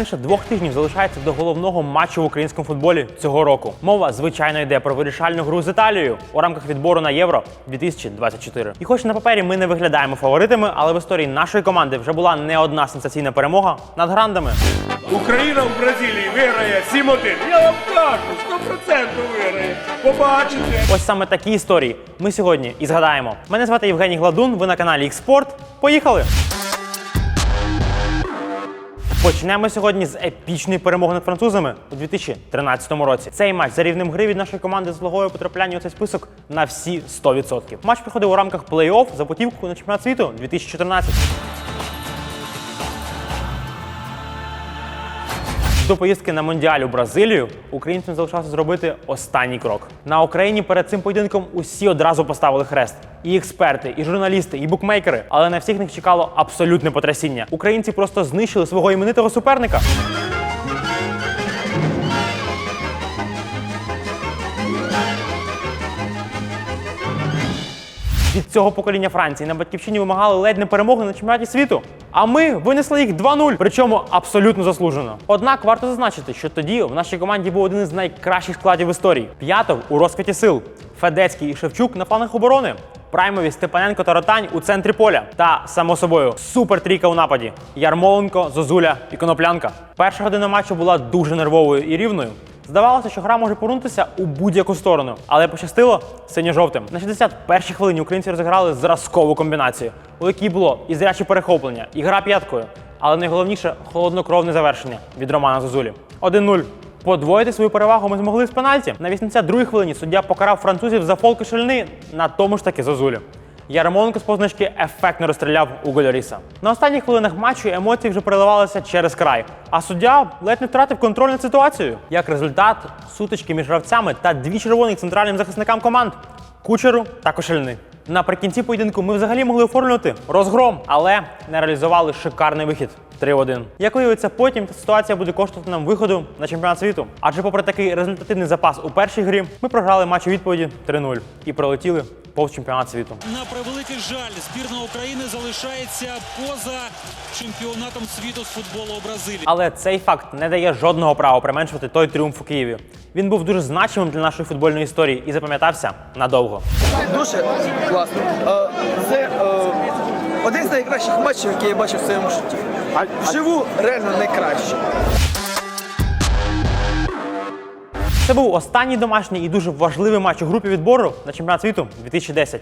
Менше двох тижнів залишається до головного матчу в українському футболі цього року. Мова звичайно йде про вирішальну гру з Італією у рамках відбору на євро 2024. І хоч на папері ми не виглядаємо фаворитами, але в історії нашої команди вже була не одна сенсаційна перемога над грандами. Україна в Бразилії виграє 7-1. Я вам кажу, 100% виграє. Побачите. Ось саме такі історії ми сьогодні і згадаємо. Мене звати Євгеній Гладун. Ви на каналі Xport. Поїхали! Почнемо сьогодні з епічної перемоги над французами у 2013 році. Цей матч за рівнем гри нашої команди з вагою потрапляння у цей список на всі 100%. Матч проходив у рамках плей-офф за путівку на чемпіонат світу 2014. До поїздки на Мондіаль у Бразилію українцям залишався зробити останній крок. На Україні перед цим поєдинком усі одразу поставили хрест. І експерти, і журналісти, і букмейкери. Але на всіх них чекало абсолютне потрясіння. Українці просто знищили свого іменитого суперника. Від цього покоління Франції на батьківщині вимагали ледь не перемоги на чемпіонаті світу. А ми винесли їх 2-0, причому абсолютно заслужено. Однак варто зазначити, що тоді в нашій команді був один із найкращих складів в історії: п'ятов у розквіті сил, Федецький і Шевчук на флангах оборони. Праймові Степаненко та Ротань у центрі поля. Та, само собою, супер трійка у нападі: Ярмоленко, Зозуля і Коноплянка. Перша година матчу була дуже нервовою і рівною. Здавалося, що гра може порунутися у будь-яку сторону, але пощастило синьо-жовтим. На 61-й хвилині українці розіграли зразкову комбінацію, у якій було і зряче перехоплення, і гра п'яткою. Але найголовніше холоднокровне завершення від Романа Зозулі. 1-0. Подвоїти свою перевагу ми змогли з пенальті. На 82-й хвилині суддя покарав французів за фолки шальни на тому ж таки Зозулі. Ярмоленко з позначки ефектно розстріляв у Гольоріса. На останніх хвилинах матчу емоції вже переливалися через край, а суддя ледь не втратив контроль над ситуацією. Як результат, сутички між гравцями та дві червоних центральним захисникам команд Кучеру та Кошельни. Наприкінці поєдинку ми взагалі могли оформлювати розгром, але не реалізували шикарний вихід 3-1. Як виявиться, потім ситуація буде коштувати нам виходу на чемпіонат світу. Адже, попри такий результативний запас у першій грі, ми програли матч у відповіді 3-0 і пролетіли повз чемпіонат світу. На превеликий жаль, збірна України залишається поза чемпіонатом світу з футболу у Бразилії. Але цей факт не дає жодного права применшувати той тріумф у Києві. Він був дуже значимим для нашої футбольної історії і запам'ятався надовго. Дуже класно. Е, Це е, один з найкращих матчів, які я бачив в своєму житті. Вживу реально найкраще. Це був останній домашній і дуже важливий матч у групі відбору на чемпіонат світу 2010.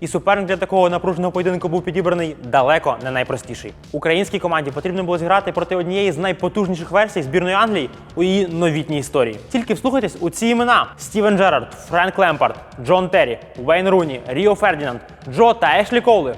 І суперник для такого напруженого поєдинку був підібраний далеко не найпростіший. Українській команді потрібно було зіграти проти однієї з найпотужніших версій збірної Англії у її новітній історії. Тільки вслухайтесь у ці імена: Стівен Джерард, Френк Лемпард, Джон Террі, Вейн Руні, Ріо Фердінанд, Джо та Ешлі Коули.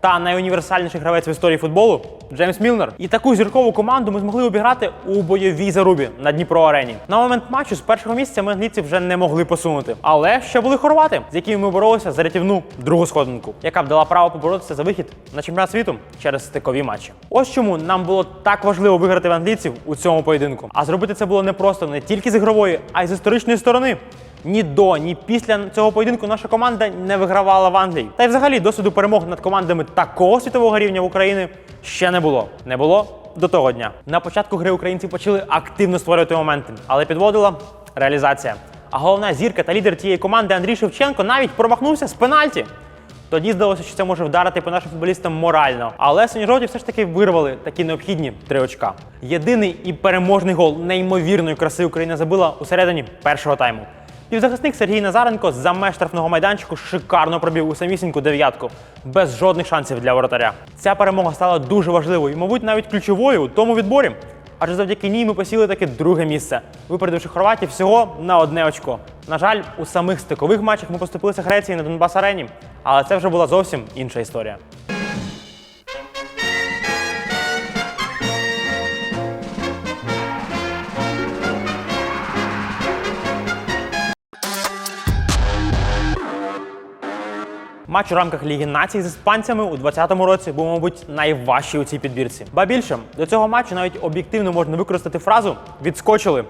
Та найуніверсальніший гравець в історії футболу Джеймс Мілнер. І таку зіркову команду ми змогли обіграти у бойовій зарубі на Дніпро Арені. На момент матчу з першого місця ми англійці вже не могли посунути. Але ще були хорвати, з якими ми боролися за рятівну другу сходинку, яка б дала право поборотися за вихід на чемпіонат світу через стикові матчі. Ось чому нам було так важливо виграти в англійців у цьому поєдинку. А зробити це було непросто не тільки з ігрової, а й з історичної сторони. Ні до, ні після цього поєдинку наша команда не вигравала в Англії. Та й взагалі досвіду перемог над командами такого світового рівня в Україні ще не було. Не було до того дня. На початку гри українці почали активно створювати моменти, але підводила реалізація. А головна зірка та лідер тієї команди Андрій Шевченко навіть промахнувся з пенальті. Тоді здалося, що це може вдарити по нашим футболістам морально. Але синьо-жовті все ж таки вирвали такі необхідні три очка. Єдиний і переможний гол неймовірної краси Україна забила у середині першого тайму. Півзахисник Сергій Назаренко за меж штрафного майданчику шикарно пробив у самісіньку дев'ятку, без жодних шансів для воротаря. Ця перемога стала дуже важливою і, мабуть, навіть ключовою у тому відборі. Адже завдяки ній ми посіли таке друге місце, випередивши хорватів всього на одне очко. На жаль, у самих стикових матчах ми поступилися Греції на Донбас Арені, але це вже була зовсім інша історія. Матч у рамках Ліги націй з іспанцями у 2020 році був, мабуть, найважчий у цій підбірці. Ба більше до цього матчу навіть об'єктивно можна використати фразу відскочили.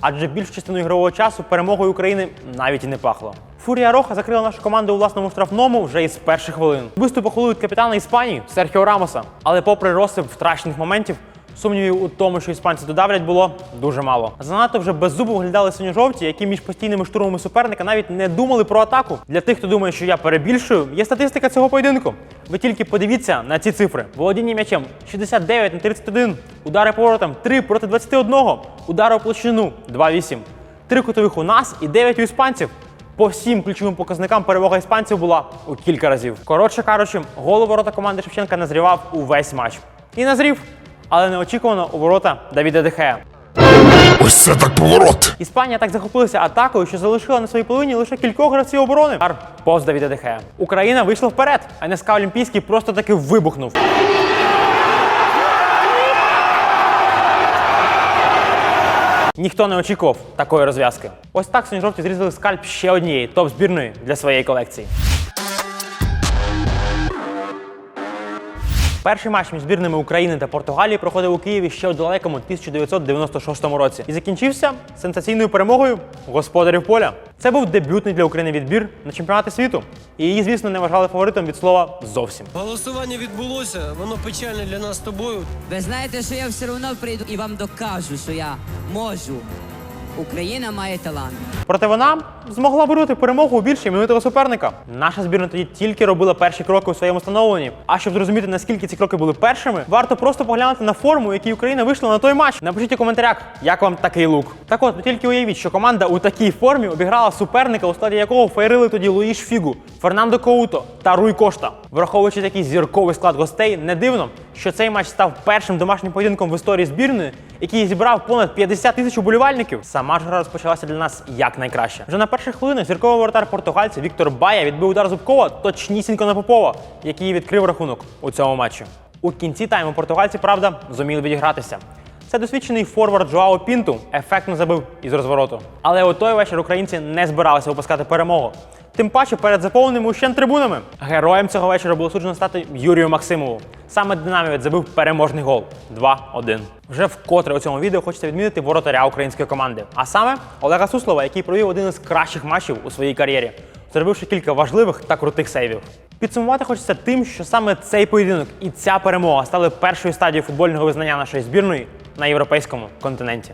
Адже більшу частину ігрового часу перемогою України навіть і не пахло. Фурія Роха закрила нашу команду у власному штрафному вже із перших хвилин. Виступ похвалують капітана Іспанії Серхіо Рамоса. Але попри розсип втрачених моментів, сумнівів у тому, що іспанці додавлять, було дуже мало. Занадто вже без зубу виглядали синьо-жовті, які між постійними штурмами суперника навіть не думали про атаку. Для тих, хто думає, що я перебільшую, є статистика цього поєдинку. Ви тільки подивіться на ці цифри: володіння м'ячем 69 на 31, удари поворотом 3 проти 21, удари у площину 2-8, три кутових у нас і 9 у іспанців. По всім ключовим показникам перемога іспанців була у кілька разів. Коротше кажучи, гол ворота команди Шевченка назрівав увесь матч. І назрів, але неочікувано у ворота Давіда Дехея. Ось це так поворот. Іспанія так захопилася атакою, що залишила на своїй половині лише кількох гравців оборони. Ар пост Давіда Дехея. Україна вийшла вперед, а НСК Олімпійський просто таки вибухнув. Ніхто не очікував такої розв'язки. Ось так синьо-жовті зрізали скальп ще однієї топ-збірної для своєї колекції. Перший матч між збірними України та Португалії проходив у Києві ще у далекому 1996 році і закінчився сенсаційною перемогою господарів поля. Це був дебютний для України відбір на чемпіонати світу. І її, звісно, не вважали фаворитом від слова зовсім. Голосування відбулося, воно печальне для нас з тобою. Ви знаєте, що я все одно прийду і вам докажу, що я можу. Україна має талант. Проте вона змогла вирвати перемогу у більше іменитого суперника. Наша збірна тоді тільки робила перші кроки у своєму становленні. А щоб зрозуміти, наскільки ці кроки були першими, варто просто поглянути на форму, в якій Україна вийшла на той матч. Напишіть у коментарях, як вам такий лук. Так от, тільки уявіть, що команда у такій формі обіграла суперника, у складі якого фейрили тоді Луїш Фігу, Фернандо Коуто та Руй Кошта. Враховуючи такий зірковий склад гостей, не дивно, що цей матч став першим домашнім поєдинком в історії збірної, який зібрав понад 50 тисяч уболівальників. Сама ж гра розпочалася для нас як найкраще. Вже на перших хвилинах зірковий воротар португальців Віктор Бая відбив удар Зубкова точнісінько на Попова, який відкрив рахунок у цьому матчі. У кінці тайму португальці, правда, зуміли відігратися. Це досвідчений форвард Жуао Пінту ефектно забив із розвороту. Але у той вечір українці не збиралися випускати перемогу. Тим паче перед заповненими ущен трибунами. Героєм цього вечора було суджено стати Юрію Максимову. Саме динамівець забив переможний гол 2-1. Вже вкотре у цьому відео хочеться відмітити воротаря української команди. А саме Олега Суслова, який провів один із кращих матчів у своїй кар'єрі, зробивши кілька важливих та крутих сейвів. Підсумувати хочеться тим, що саме цей поєдинок і ця перемога стали першою стадією футбольного визнання нашої збірної на європейському континенті.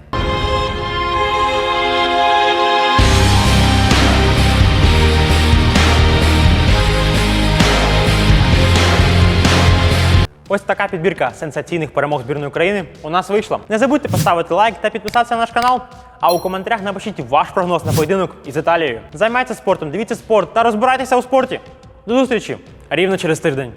Ось така підбірка сенсаційних перемог збірної України у нас вийшла. Не забудьте поставити лайк та підписатися на наш канал. А у коментарях напишіть ваш прогноз на поєдинок із Італією. Займайтеся спортом, дивіться спорт та розбирайтеся у спорті. До зустрічі рівно через тиждень.